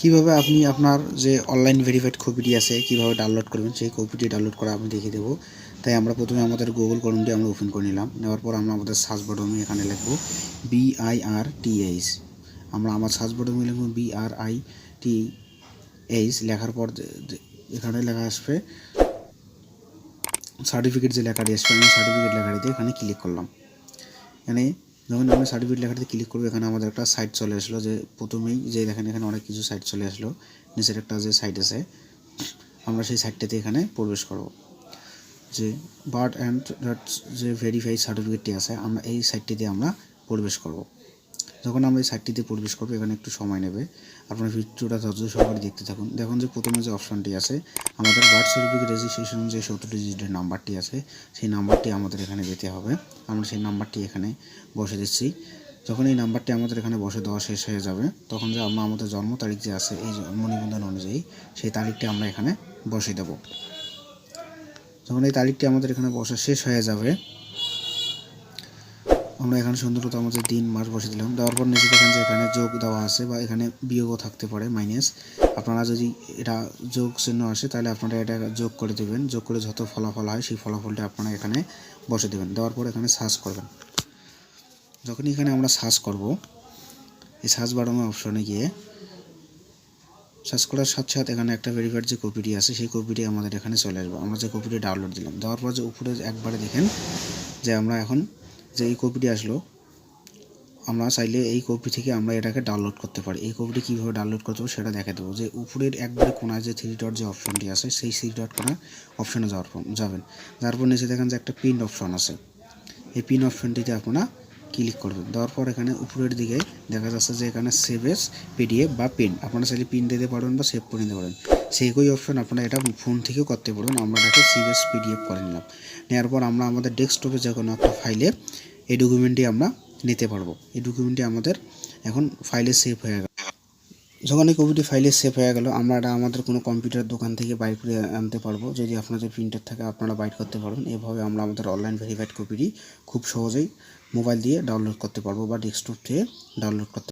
কীভাবে আপনি আপনার যে অনলাইন ভেরিফাইড কপিটি আছে, কীভাবে ডাউনলোড করবেন, সেই কপিটি ডাউনলোড করা আমি দেখিয়ে দেবো। তাই আমরা প্রথমে আমাদের গুগল কলমটি আমরা ওপেন করে নিলাম। নেওয়ার পর আমরা আমাদের সার্চ বাটনে এখানে লিখব বিআইআর টিএইচ আমরা আমার সার্চ বাটনে লিখব বিআরআই টি এইচ লেখার পর এখানে লেখা আসবে সার্টিফিকেট যে লেখাটি আসবে, আমি সার্টিফিকেট লেখাটিতে এখানে ক্লিক করলাম। এখানে যখন আমরা সার্টিফিকেট লেখাটাতে ক্লিক করব। এখানে আমাদের একটা সাইট চলে আসলো যে প্রথমেই যে দেখেন এখানে অনেক কিছু সাইট চলে আসলো। নিচের একটা যে সাইট আছে, আমরা সেই সাইটটাতে এখানে প্রবেশ করব। যে বার্ড অ্যান্ড যে ভেরিফাই সার্টিফিকেটটি আছে, আমরা এই সাইটটিতে আমরা প্রবেশ করব। যখন আমরা এই সাইটটিতে প্রবেশ করব, এখানে একটু সময় নেবে। আপনার ভিডিওটা ধৈর্য সহকারে দেখতে থাকুন। দেখুন যে প্রথমে যে অপশনটি আছে, আমাদের বার্থ সার্টিফিকেট রেজিস্ট্রেশন যে সত্তর ডিজিটের নাম্বারটি আছে, সেই নাম্বারটি আমাদের এখানে দিতে হবে। আমরা সেই নাম্বারটি এখানে বসে দিচ্ছি। যখন এই নাম্বারটি আমাদের এখানে বসে দেওয়া শেষ হয়ে যাবে, তখন যে আমরা আমাদের জন্ম তারিখ যে আছে, এই জন্ম নিবন্ধন অনুযায়ী সেই তারিখটি আমরা এখানে বসে দেব। যখন এই তারিখটি আমাদের এখানে বসা শেষ হয়ে যাবে আমরা এখানে সুন্দর মতো আমাদের দিন, মাস বসে দিলাম। দেওয়ার পর নিচে দেখেন যে এখানে যোগ দেওয়া আছে বা এখানে বিয়োগও থাকতে পারে মাইনাস আপনারা যদি এটা যোগ চিহ্ন আসে, তাহলে আপনারা এটা যোগ করে দেবেন। যোগ করে যত ফলাফল হয়, সেই ফলাফলটা আপনারা এখানে বসে দেবেন। দেওয়ার পর এখানে সার্চ করবেন। যখন এখানে আমরা সার্চ করব, এই সার্চ বাটনের অপশনে গিয়ে সার্চ করার সাথে সাথে এখানে একটা ভেরিফাইড যে কপিটি আছে, সেই কপিটি আমাদের এখানে চলে আসবে। আমরা যে কপিটি ডাউনলোড দিলাম। দেওয়ার পর যে উপরে একবারে দেখেন যে আমরা এখন যে এই কপিটি আসলো, আমরা চাইলে এই কপি থেকে আমরা এটাকে ডাউনলোড করতে পারি। এই কপিটি কীভাবে ডাউনলোড করতে হবে সেটা দেখে দেবো যে উপরের একবারে কোনায় যে থ্রি ডট যে অপশনটি আছে, সেই থ্রি ডট কোনা অপশনে যাওয়ার যাবেন। যার পর নিচে দেখেন যে একটা পিন অপশন আছে। এই পিন অপশনটিতে আপনারা ক্লিক করবেন। দেওয়ার পর এখানে উপরের দিকে দেখা যাচ্ছে যে এখানে সেভ এস পিডিএফ বা পিন আপনারা চাইলে পিন দিতে পারবেন বা সেভ করে নিতে পারেন। সেই একই অপশন আপনারা এটা ফোন থেকেও করতে পারবেন। আমরা এটাকে সেভ এস পিডিএফ করে নিলাম। নেওয়ার পর আমরা আমাদের ডেস্কটপে যে কোনো একটা ফাইলে এই ডকুমেন্টটি আমরা নিতে পারব। এই ডকুমেন্টটি আমাদের এখন ফাইলে সেভ হয়ে গেল। যখন এই কপিটি ফাইলে সেভ হয়ে গেল, আমরা এটা আমাদের কোনো কম্পিউটার দোকান থেকে বাইর করে আনতে পারব। যদি আপনাদের প্রিন্টার থাকে, আপনারা বাইট করতে পারবেন। এভাবে আমরা আমাদের অনলাইন ভেরিফাইড কপিটি খুব সহজেই মোবাইল দিয়ে ডাউনলোড করতে পারব বা ডেস্কটপ থেকে ডাউনলোড করতে